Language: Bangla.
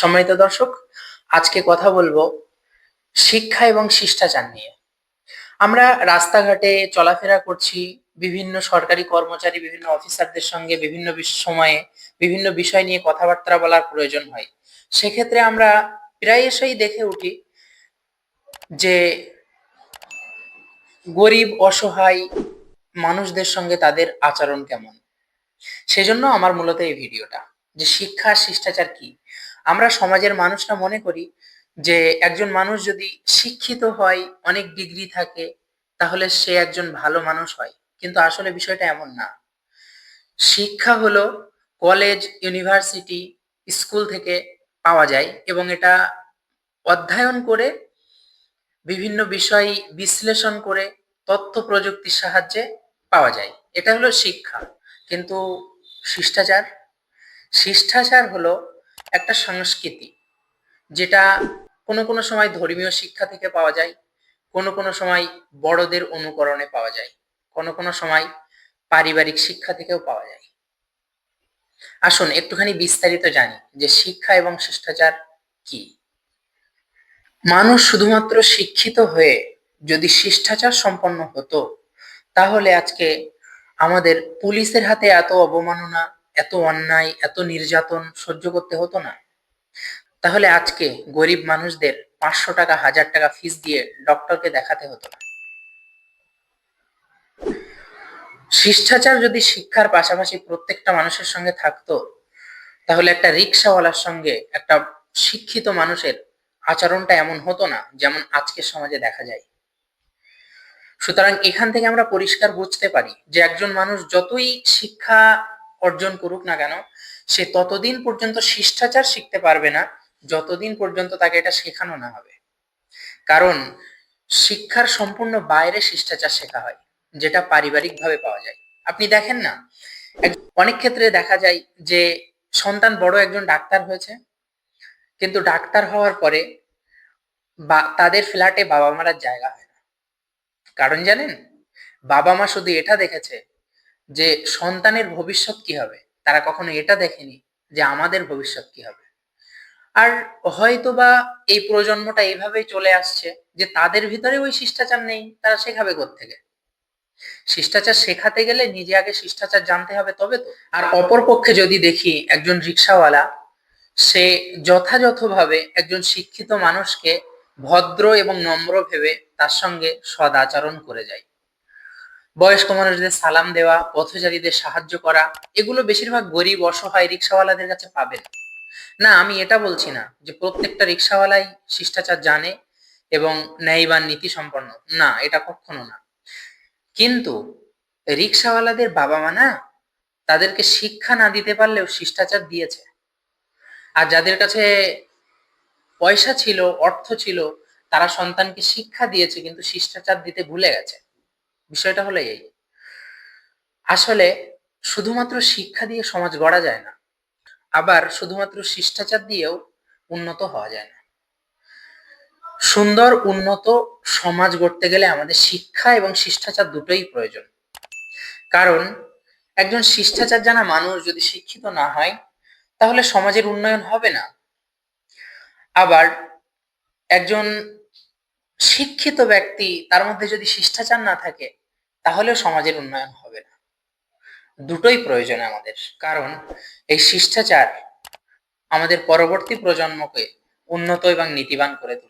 সম্মানিত দর্শক, আজকে কথা বলব শিক্ষা এবং শিষ্টাচার নিয়ে। আমরা রাস্তাঘাটে চলাফেরা করছি, বিভিন্ন সরকারি কর্মচারী, বিভিন্ন অফিসারদের সঙ্গে বিভিন্ন সময়ে বিভিন্ন বিষয় নিয়ে কথাবার্তা বলার প্রয়োজন হয়। সেক্ষেত্রে আমরা প্রায়শই দেখে উঠি যে গরিব, অসহায় মানুষদের সঙ্গে তাদের আচরণ কেমন। সেজন্য আমার মূলত এই ভিডিওটা যে শিক্ষা, শিষ্টাচার কি? আমরা সমাজের মানুষরা মনে করি যে একজন মানুষ যদি শিক্ষিত হয়, অনেক ডিগ্রি থাকে, তাহলে সে একজন ভালো মানুষ হয়। কিন্তু আসলে বিষয়টা এমন না। শিক্ষা হলো কলেজ ইউনিভার্সিটি স্কুল থেকে পাওয়া যায় এবং এটা অধ্যয়ন করে বিভিন্ন বিষয় বিশ্লেষণ করে তথ্য প্রযুক্তির সাহায্যে পাওয়া যায়। এটা হলো শিক্ষা। কিন্তু শিষ্টাচার? শিষ্টাচার হলো একটা সংস্কৃতি যেটা কোনো কোনো সময় ধর্মীয় শিক্ষা থেকে পাওয়া যায়, কোনো কোনো সময় বড়দের অনুকরণে পাওয়া যায়, কোনো কোনো সময় পারিবারিক শিক্ষা থেকেও পাওয়া যায়। আসুন একটুখানি বিস্তারিত জানি যে শিক্ষা এবং শিষ্টাচার কি? মানুষ শুধুমাত্র শিক্ষিত হয়ে যদি শিষ্টাচার সম্পন্ন হতো, তাহলে আজকে আমাদের পুলিশের হাতে এত অবমাননা এত অন্যায়, এত নির্যাতন সহ্য করতে হতো না। তাহলে আজকে গরিব মানুষদের পাঁচশো টাকা, হাজার টাকা ফিস দিয়ে ডক্টরকে দেখাতে হতো না। শিষ্টাচার যদি শিক্ষার পাশাপাশি প্রত্যেকটা মানুষের সঙ্গে থাকতো, তাহলে একটা রিক্সাওয়ালার সঙ্গে একটা শিক্ষিত মানুষের আচরণটা এমন হতো না যেমন আজকের সমাজে দেখা যায়। সুতরাং এখান থেকে আমরা পরিষ্কার বুঝতে পারি যে একজন মানুষ যতই শিক্ষা অর্জন করুক না কেন, সে ততদিন পর্যন্ত শিষ্টাচার শিখতে পারবে না, যতদিন পর্যন্ত তাকে এটা শেখানো না হবে। কারণ শিক্ষার সম্পূর্ণ বাইরে শিষ্টাচার শেখা হয়, যেটা পারিবারিকভাবে পাওয়া যায়। আপনি দেখেন না অনেক ক্ষেত্রে দেখা যায় যে সন্তান বড় একজন ডাক্তার হয়েছে, কিন্তু ডাক্তার হওয়ার পরে বা, তাদের ফ্ল্যাটে বাবা মারার জায়গা হয় না। কারণ জানেন বাবা মা শুধু এটা দেখেছে যে সন্তানের ভবিষ্যৎ কি হবে? তারা কখনো এটা দেখেনি যে আমাদের ভবিষ্যৎ কি হবে। আর হয়তোবা এই প্রজন্মটা এইভাবেই চলে আসছে যে তাদের ভিতরে ওই শিষ্টাচার নেই, তারা শেখাবে থেকে শিষ্টাচার শেখাতে গেলে নিজে আগে শিষ্টাচার জানতে হবে তবে তো। আর অপরপক্ষে যদি দেখি একজন রিক্সাওয়ালা, সে যথাযথভাবে একজন শিক্ষিত মানুষকে ভদ্র এবং নম্র ভেবে তার সঙ্গে সদাচরণ করে যায়। বয়স্ক মানুষদের সালাম দেওয়া, পথচারীদের সাহায্য করা, এগুলো বেশিরভাগ গরিব, অসহায় রিক্সাওয়ালাদের কাছে পাবেন। না, আমি এটা বলছি না যে প্রত্যেকটা রিক্সাওয়ালাই শিষ্টাচার জানে এবং ন্যায়বান নীতি সম্পন্ন। না, এটা কখনো না। কিন্তু রিক্সাওয়ালাদের বাবা মা না, তাদেরকে শিক্ষা না দিতে পারলেও শিষ্টাচার দিয়েছে। আর যাদের কাছে পয়সা ছিল, অর্থ ছিল, তারা সন্তানকে শিক্ষা দিয়েছে, কিন্তু শিষ্টাচার দিতে ভুলে গেছে। বিষয়টা হলো এই। আসলে শুধুমাত্র শিক্ষা দিয়ে সমাজ গড়া যায় না, আবার শুধুমাত্র শিষ্টাচার দিয়েও উন্নত হওয়া যায় না। সুন্দর, উন্নত সমাজ গড়তে গেলে আমাদের শিক্ষা এবং শিষ্টাচার দুটোই প্রয়োজন। কারণ একজন শিষ্টাচার জানা মানুষ যদি শিক্ষিত না হয়, তাহলে সমাজের উন্নয়ন হবে না। আবার একজন শিক্ষিত ব্যক্তি তার মধ্যে যদি শিষ্টাচার না থাকে তাহলেও সমাজের উন্নয়ন হবে না। দুটোই প্রয়োজন আমাদের। কারণ এই শিষ্টাচার আমাদের পরবর্তী প্রজন্মকে উন্নত এবং নীতিবান করে তুলবে।